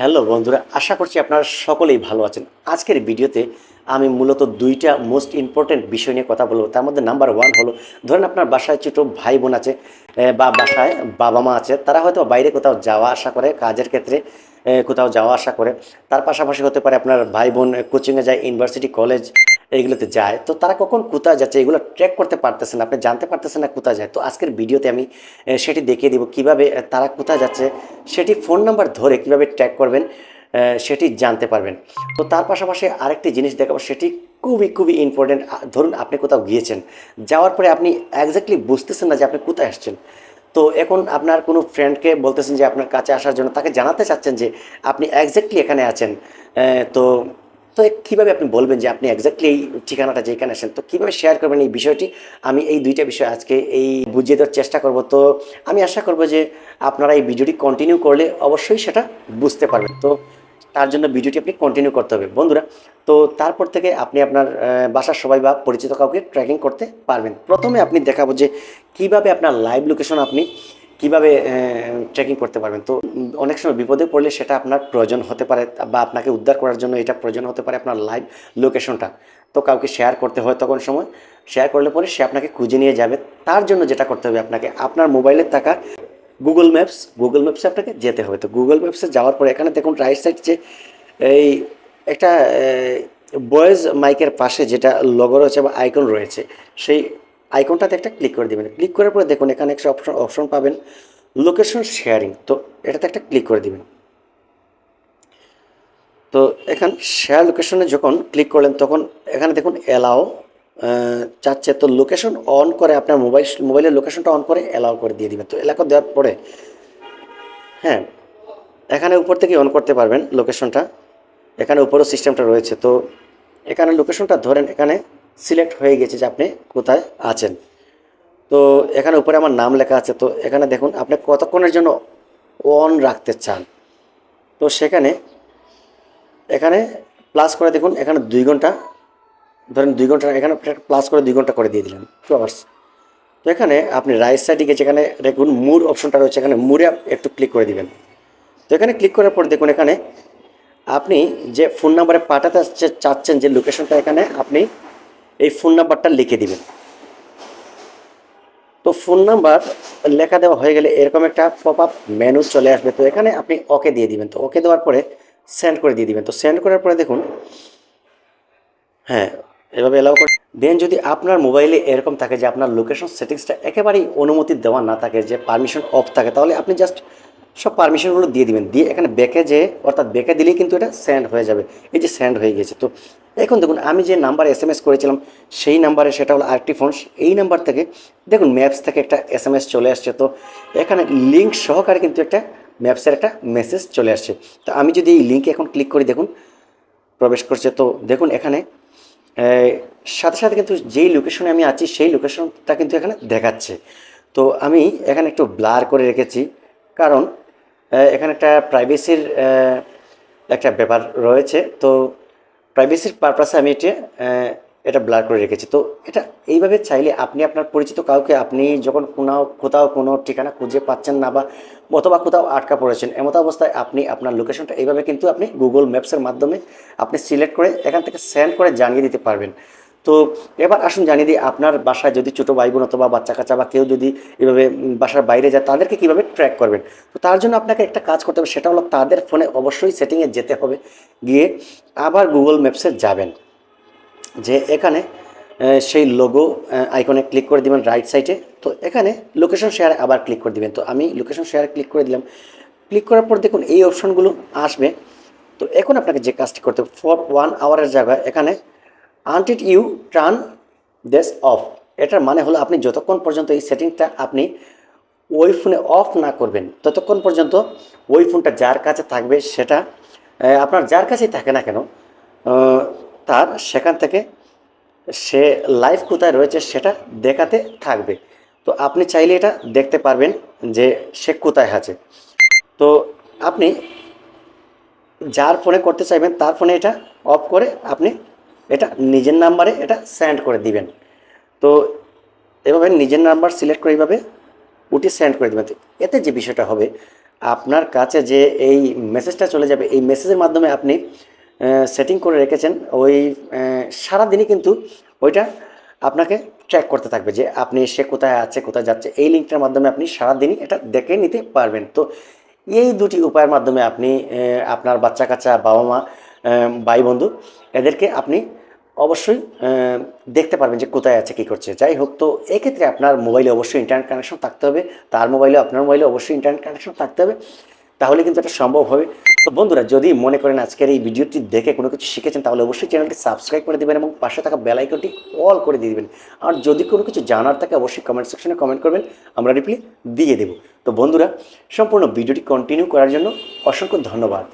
Hello বন্ধুরা, আশা করছি আপনারা সকলেই ভালো আছেন। আজকের ভিডিওতে আমি মূলত দুইটা মোস্ট ইম্পর্ট্যান্ট বিষয় নিয়ে কথা বলব। তার মধ্যে নাম্বার ওয়ান হলো, ধরেন আপনার বাসায় ছোটো ভাই বোন আছে বা বাসায় বাবা মা আছে, তারা হয়তো বাইরে কোথাও যাওয়া আসা করে কাজের ক্ষেত্রে কোথাও যাওয়া আসা করে। তার পাশাপাশি হতে পারে আপনার ভাই বোন কোচিংয়ে যায় ইউনিভার্সিটি কলেজ এইগুলোতে যায়। তো তারা কখন কোথায় যাচ্ছে এগুলো ট্র্যাক করতে পারতেছেন না, আপনি জানতে পারতেছেন না কোথায় যায়। তো আজকের ভিডিওতে আমি সেটি দেখিয়ে দিব কীভাবে তারা কোথায় যাচ্ছে সেটি ফোন নাম্বার ধরে কীভাবে ট্র্যাক করবেন সেটি জানতে পারবেন। তো তার পাশাপাশি আরেকটি জিনিস দেখাবো সেটি খুবই খুবই ইম্পর্টেন্ট ধরুন আপনি কোথাও গিয়েছেন যাওয়ার পরে আপনি একজাক্টলি বুঝতেছেন না যে আপনি কোথায় আসছেন। তো এখন আপনার কোনো ফ্রেন্ডকে বলতেছেন যে আপনার কাছে আসার জন্য তাকে জানাতে চাচ্ছেন যে আপনি একজাক্টলি এখানে আছেন তো তো কীভাবে আপনি বলবেন যে আপনি একজাক্টলি এই ঠিকানাটা যেখানে আসেন তো কীভাবে শেয়ার করবেন এই বিষয়টি? আমি এই দুইটা বিষয় আজকে এই বুঝিয়ে দেওয়ার চেষ্টা করব। তো আমি আশা করব যে আপনারা এই ভিডিওটি কন্টিনিউ করলে অবশ্যই সেটা বুঝতে পারবেন। তো তার জন্য ভিডিওটি আপনি কন্টিনিউ করতে হবে। বন্ধুরা, তো তারপর থেকে আপনি আপনার বাসার সবাই বা পরিচিত কাউকে ট্র্যাকিং করতে পারবেন। প্রথমে আপনি দেখাবো যে কীভাবে আপনার লাইভ লোকেশন আপনি কীভাবে ট্রেকিং করতে পারবেন? তো অনেক সময় বিপদে পড়লে সেটা আপনার প্রয়োজন হতে পারে বা আপনাকে উদ্ধার করার জন্য এটা প্রয়োজন হতে পারে আপনার লাইভ লোকেশনটা তো কাউকে শেয়ার করতে হয় তখন সময় শেয়ার করলে পরে সে আপনাকে খুঁজে নিয়ে যাবে। তার জন্য যেটা করতে হবে আপনাকে, আপনার মোবাইলের থাকা গুগল ম্যাপস গুগল ম্যাপসে আপনাকে যেতে হবে। তো গুগল ম্যাপসে যাওয়ার পরে এখানে দেখুন রাইট সাইড যে এই একটা বয়েজ মাইকের পাশে যেটা লগো রয়েছে বা আইকন রয়েছে, সেই আইকনটাতে একটা ক্লিক করে দেবেন। ক্লিক করার পরে দেখুন, এখানে একটা অপশন অপশন পাবেন লোকেশন শেয়ারিং তো এটাতে একটা ক্লিক করে দিবেন। তো এখান শেয়ার লোকেশনে যখন ক্লিক করলেন, তখন এখানে দেখুন অ্যালাও চাচ্ছে। তো লোকেশন অন করে আপনার মোবাইল মোবাইলের লোকেশনটা অন করে অ্যালাও করে দিয়ে দিবেন। তো এলাকা দেওয়ার পরে হ্যাঁ এখানে উপর থেকে অন করতে পারবেন লোকেশনটা এখানে উপরও সিস্টেমটা রয়েছে। তো এখানে লোকেশনটা ধরেন, এখানে সিলেক্ট হয়ে গেছে যে আপনি কোথায় আছেন। তো এখানে উপরে আমার নাম লেখা আছে, তো এখানে দেখুন, আপনি কতক্ষণের জন্য অন রাখতে চান? তো সেখানে, এখানে প্লাস করে দেখুন, এখানে দুই ঘণ্টা, ধরেন দুই ঘণ্টা, এখানে প্লাস করে দুই ঘণ্টা করে দিয়ে দিলেন টু আওয়ার্স তো এখানে আপনি রাইট সাইডে গিয়ে যেখানে দেখুন মুর অপশনটা রয়েছে, এখানে মুরে একটু ক্লিক করে দিবেন। তো এখানে ক্লিক করার পর দেখুন, এখানে আপনি যে ফোন নাম্বারে পাঠাতে চাচ্ছেন, যে লোকেশনটা এখানে আপনি এই ফোন নাম্বারটা লিখে দিবেন। তো ফোন নাম্বার লেখা দেওয়া হয়ে গেলে এরকম একটা পপ আপ মেনু চলে আসবে। তো এখানে আপনি ওকে দিয়ে দিবেন। তো ওকে দেওয়ার পরে সেন্ড করে দিয়ে দিবেন। তো সেন্ড করার পরে দেখুন হ্যাঁ এভাবে এলাও করে দেন যদি আপনার মোবাইলে এরকম থাকে যে আপনার লোকেশন সেটিংসটা একেবারেই অনুমতি দেওয়া না থাকে, যে পারমিশন অফ থাকে, তাহলে আপনি জাস্ট সব পারমিশনগুলো দিয়ে দিবেন। দিয়ে এখানে ব্যাকে যে অর্থাৎ ব্যাকে দিলেই কিন্তু এটা সেন্ড হয়ে যাবে। এই যে সেন্ড হয়ে গেছে তো এখন দেখুন, আমি যে নাম্বার এস এম এস করেছিলাম, সেই নাম্বারে সেটা হলো আরেকটি ফোন এই নাম্বার থেকে দেখুন ম্যাপস থেকে একটা এস এম এস চলে আসছে। তো এখানে লিঙ্ক সহকারে কিন্তু একটা ম্যাপসের একটা মেসেজ চলে আসছে। তো আমি যদি এই লিঙ্কে এখন ক্লিক করি, দেখুন, প্রবেশ করছে। তো দেখুন, এখানে সাথে সাথে কিন্তু যেই লোকেশনে আমি আছি, সেই লোকেশনটা কিন্তু এখানে দেখাচ্ছে। তো আমি এখানে একটু ব্লার করে রেখেছি। কারণ এখানে একটা প্রাইভেসির একটা ব্যাপার রয়েছে। তো প্রাইভেসির পারপাসে আমি এটা এটা ব্লার করে রেখেছি। তো এটা এইভাবে চাইলে আপনি আপনার পরিচিত কাউকে, আপনি যখন কোনো কোথাও কোনো ঠিকানা খুঁজে পাচ্ছেন না বা অথবা কোথাও আটকা পড়েছেন, এমত অবস্থায় আপনি আপনার লোকেশনটা এইভাবে কিন্তু আপনি গুগল ম্যাপসের মাধ্যমে আপনি সিলেক্ট করে এখান থেকে সেন্ড করে জানিয়ে দিতে পারবেন। তো এবার আসুন জানিয়ে দিই, আপনার বাসায় যদি ছোটো ভাই বোন অথবা বাচ্চা কাচ্চা বা কেউ যদি এভাবে বাসার বাইরে যায়, তাদেরকে কীভাবে ট্র্যাক করবেন? তো তার জন্য আপনাকে একটা কাজ করতে হবে, সেটা হলো তাদের ফোনে অবশ্যই সেটিংয়ে যেতে হবে। গিয়ে আবার গুগল ম্যাপসে যাবেন। যে এখানে সেই লোগো আইকনে ক্লিক করে দিবেন রাইট সাইডে তো এখানে লোকেশন শেয়ারে আবার ক্লিক করে দিবেন। তো আমি লোকেশন শেয়ারে ক্লিক করে দিলাম। ক্লিক করার পর দেখুন, এই অপশনগুলো আসবে। তো এখন আপনাকে যে কাজটি করতে হবে ফর ওয়ান আওয়ারের জায়গায় এখানে until you turn this off এটার মানে হলো আপনি যতক্ষণ পর্যন্ত এই সেটিংটা আপনি ওই ফোনে অফ না করবেন, ততক্ষণ পর্যন্ত ওই ফোনটা যার কাছে থাকবে সেটা আপনার যার কাছেই থাকে না কেন তার সেখান থেকে সে লাইভ কোথায় রয়েছে সেটা দেখাতে থাকবে। তো আপনি চাইলে এটা দেখতে পারবেন যে সে কোথায় আছে। তো আপনি যার ফোনে করতে চাইবেন তার ফোনে এটা অফ করে আপনি এটা নিজের নাম্বারে এটা সেন্ড করে দিবেন। তো এভাবে নিজের নাম্বার সিলেক্ট করে এইভাবে উঠে সেন্ড করে দেবেন। এতে যে বিষয়টা হবে, আপনার কাছে যে এই মেসেজটা চলে যাবে, এই মেসেজের মাধ্যমে আপনি সেটিং করে রেখেছেন, ওই সারাদিনই কিন্তু ওইটা আপনাকে ট্র্যাক করতে থাকবে যে আপনি সে কোথায় আছে, কোথায় যাচ্ছে। এই লিঙ্কটার মাধ্যমে আপনি সারাদিনই এটা দেখে নিতে পারবেন। তো এই দুটি উপায়ের মাধ্যমে আপনি আপনার বাচ্চা কাচ্চা বাবা মা ভাই বন্ধু এদেরকে আপনি অবশ্যই দেখতে পারবেন যে কোথায় আছে, কী করছে। যাই হোক, তো এক্ষেত্রে আপনার মোবাইলে অবশ্যই ইন্টারনেট কানেকশন থাকতে হবে। তার মোবাইলে, আপনার মোবাইলে অবশ্যই ইন্টারনেট কানেকশন থাকতে হবে। তাহলে কিন্তু এটা সম্ভব হবে। তো বন্ধুরা, যদি মনে করেন আজকের এই ভিডিওটি দেখে কোনো কিছু শিখেছেন, তাহলে অবশ্যই চ্যানেলটি সাবস্ক্রাইব করে দেবেন এবং পাশে থাকা বেল আইকনটি অল করে দিয়ে দেবেন। আর যদি কোনো কিছু জানার থাকে, অবশ্যই কমেন্ট সেকশনে কমেন্ট করবেন। আমরা রিপ্লাই দিয়ে দেবো। তো বন্ধুরা, সম্পূর্ণ ভিডিওটি কন্টিনিউ করার জন্য অসংখ্য ধন্যবাদ।